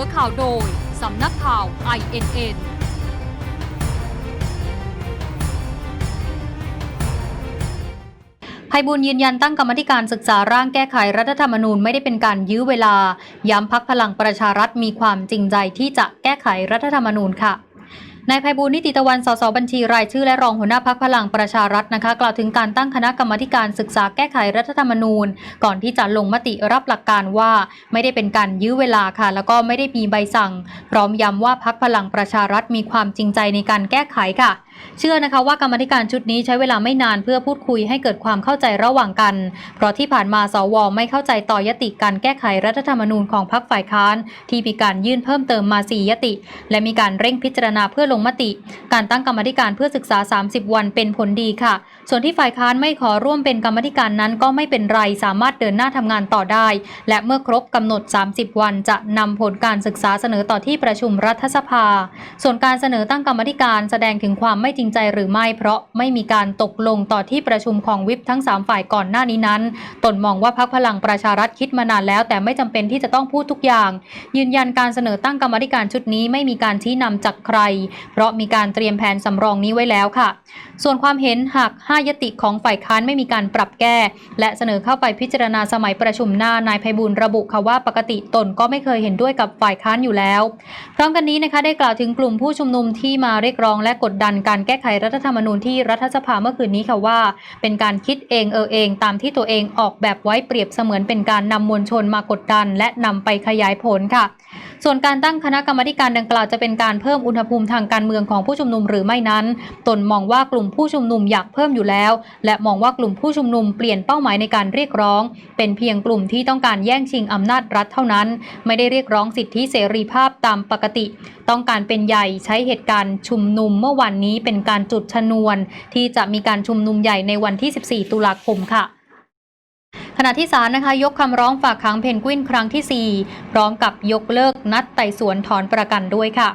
อข่าวโดย สำนักข่าว INN ไพบุญยืนยันตั้งกรรมธิการศึกษาร่างแก้ไขรัฐธรรมนูญไม่ได้เป็นการยื้อเวลา ย้ำพักพลังประชารัฐมีความจริงใจที่จะแก้ไขรัฐธรรมนูญค่ะ นายไพบูลนิติตะวัน สสบัญชีรายชื่อและรองหัวหน้าพักพลังประชารัฐนะคะ กล่าวถึงการตั้งคณะกรรมการศึกษาแก้ไขรัฐธรรมนูญ ก่อนที่จะลงมติรับหลักการว่าไม่ได้เป็นการยื้อเวลาค่ะ แล้วก็ไม่ได้มีใบสั่ง พร้อมย้ำว่าพักพลังประชารัฐมีความจริงใจในการแก้ไขค่ะ เชื่อนะคะว่ากรรมธิการชุดนี้ใช้เวลาไม่นานเพื่อพูดคุยให้เกิดความเข้าใจระหว่างกัน เพราะที่ผ่านมาสวไม่เข้าใจต่อยติการแก้ไขรัฐธรรมนูญของพรรคฝ่ายค้าน ที่มีการยื่นเพิ่มเติมมา 4 ยติ และมีการเร่งพิจารณาเพื่อลงมติ การตั้งกรรมธิการเพื่อศึกษา 30 วันเป็นผลดีค่ะ ส่วนที่ฝ่ายค้านไม่ขอร่วมเป็นกรรมธิการนั้นก็ไม่เป็นไรสามารถเดินหน้าทำงานต่อได้ และเมื่อครบกำหนด 30 วันจะนำผลการศึกษาเสนอต่อที่ประชุมรัฐสภา ส่วนการเสนอตั้งกรรมธิการแสดงถึงความไม่จริงใจหรือไม่ เพราะไม่มีการตกลงต่อที่ประชุมของวิปทั้ง 3 ฝ่ายก่อนหน้านี้นั้น ตนมองว่าพักพลังประชารัฐคิดมานานแล้ว แต่ไม่จำเป็นที่จะต้องพูดทุกอย่าง ยืนยันการเสนอตั้งกรรมธิการชุดนี้ไม่มีการชี้นำจากใคร เพราะมีการเตรียมแผนสำรองนี้ไว้แล้วค่ะ ส่วนความเห็นหาก 5 ยติของฝ่ายค้านไม่มีการปรับแก้ และเสนอเข้าไปพิจารณาสมัยประชุมหน้านายไพบูลระบุค่ะว่าปกติตนก็ไม่เคยเห็นด้วยกับฝ่ายค้านอยู่แล้ว พร้อมกันนี้นะคะได้กล่าวถึงกลุ่มผู้ชุมนุมที่มาเรียกร้องและกดดันการแก้ไขรัฐธรรมนูญที่รัฐสภาเมื่อคืนนี้ค่ะว่า เป็นการคิดเองเออเองตามที่ตัวเองออกแบบไว้เปรียบเสมือนเป็นการนำมวลชนมากดดัน และนำไปขยายผลค่ะ ส่วนการตั้งคณะกรรมการดังกล่าวจะเป็นการเพิ่มอุณหภูมิทางการเมืองของผู้ชุมนุมหรือไม่นั้น ตนมองว่ากลุ่มผู้ชุมนุมอยากเพิ่มอยู่แล้ว และมองว่ากลุ่มผู้ชุมนุมเปลี่ยนเป้าหมายในการเรียกร้อง เป็นเพียงกลุ่มที่ต้องการแย่งชิงอำนาจรัฐเท่านั้น ไม่ได้เรียกร้องสิทธิเสรีภาพตามปกติ ต้องการเป็นใหญ่ใช้เหตุการณ์ชุมนุมเมื่อวันนี้เป็นการจุดชนวน ที่จะมีการชุมนุมใหญ่ในวันที่ 14 ตุลาคมค่ะ ณะที่ศาลนะคะยกคำร้องฝากขังเพนกวินครั้งที่ 4 พร้อมกับยกเลิกนัดไต่สวนถอนประกันด้วยค่ะ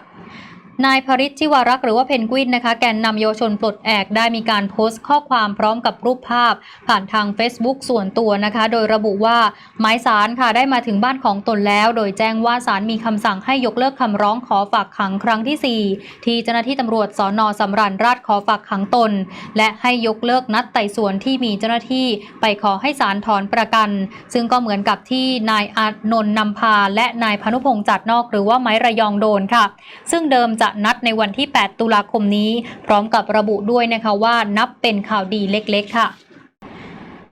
นายพริชชิวารักษ์หรือว่าเพนกวินนะคะ แกนนำเยาวชนปลดแอกได้มีการโพสต์ข้อความพร้อมกับรูปภาพ ผ่านทาง Facebook ส่วนตัวนะคะ โดยระบุว่าหมายสารค่ะได้มาถึงบ้านของตนแล้ว โดยแจ้งว่าศาลมีคำสั่งให้ยกเลิกคำร้องขอฝากขังครั้งที่ 4 ที่เจ้าหน้าที่ตำรวจสอนอสำราญราชขอฝากขังตน และให้ยกเลิกนัดไต่สวนที่มีเจ้าหน้าที่ไปขอให้ศาลถอนประกัน ซึ่งก็เหมือนกับที่นายอานนท์นำพา และนายพนุพงษ์จัดนอก หรือว่าไม้ระยองโดนค่ะ ซึ่งเดิมจะนัดในวันที่ 8 ตุลาคมนี้ พร้อมกับระบุด้วยนะคะว่านับเป็นข่าวดีเล็กๆ ค่ะ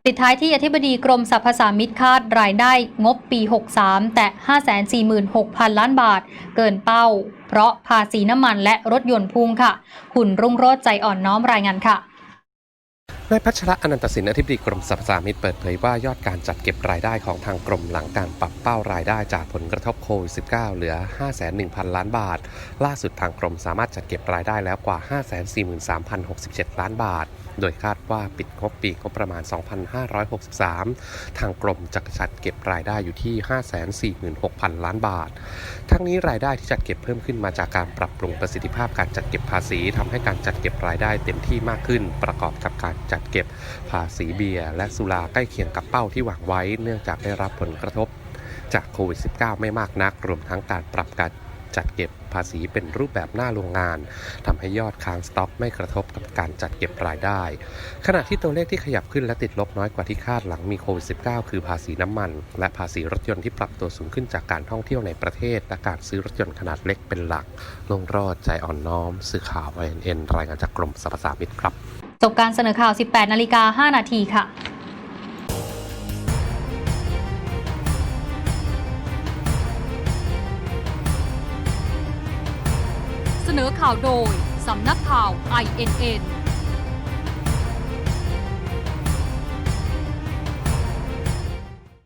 ปิดท้ายที่อธิบดีกรมสรรพสามิตคาดรายได้งบปี 63 แต่ 546,000 ล้านบาท เกินเป้า เพราะภาษีน้ำมันและรถยนต์พุ่งค่ะ หุ่นรุ่งโรจน์ใจอ่อนน้อมรายงานค่ะ นายพัชระอนันตสินอธิบดีกรมสรรพสามิตเปิดเผยว่ายอดการจัดเก็บรายได้ของทางกรมหลังการปรับเป้ารายได้จากผลกระทบโควิด -19 เหลือ 501,000 ล้านบาท ล่าสุดทางกรมสามารถจัดเก็บรายได้แล้วกว่า 543,067 ล้านบาท โดยคาดว่าปิดงบปีงบประมาณ 2,563 ทางกรมจะจัดเก็บรายได้อยู่ที่ 546,000 ล้านบาท ทั้งนี้รายได้ที่จัดเก็บเพิ่มขึ้นมาจากการปรับปรุงประสิทธิภาพการจัดเก็บภาษีทำให้การจัดเก็บรายได้เต็มที่มากขึ้น ประกอบกับการจัดเก็บภาษีเบียร์และสุราใกล้เคียงกับเป้าที่หวังไว้ เนื่องจากได้รับผลกระทบจากโควิด -19 ไม่มากนัก รวมทั้งการปรับการจัดเก็บภาษีเป็นรูปแบบหน้าโรงงานทำให้ยอดค้างสต็อกไม่กระทบกับการจัดเก็บรายได้ ขณะที่ตัวเลขที่ขยับขึ้นและติดลบน้อยกว่าที่คาดหลังมีโควิด -19 คือภาษีน้ำมัน และภาษีรถยนต์ที่ปรับตัวสูงขึ้นจากการท่องเที่ยวในประเทศ และการซื้อรถยนต์ขนาดเล็กเป็นหลัก ลงรอดใจอ่อนน้อม สื่อข่าว INN รายงานจากกรมสรรพสามิตครับ จบการเสนอข่าว 18 นาฬิกา 5 นาทีค่ะเสนอข่าวโดย สำนักข่าว INN